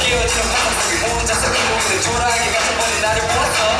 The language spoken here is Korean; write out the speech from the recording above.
기어지는 파도속에 혼자서 기복이 돼 초라하게 갇혀버린 나를 보았어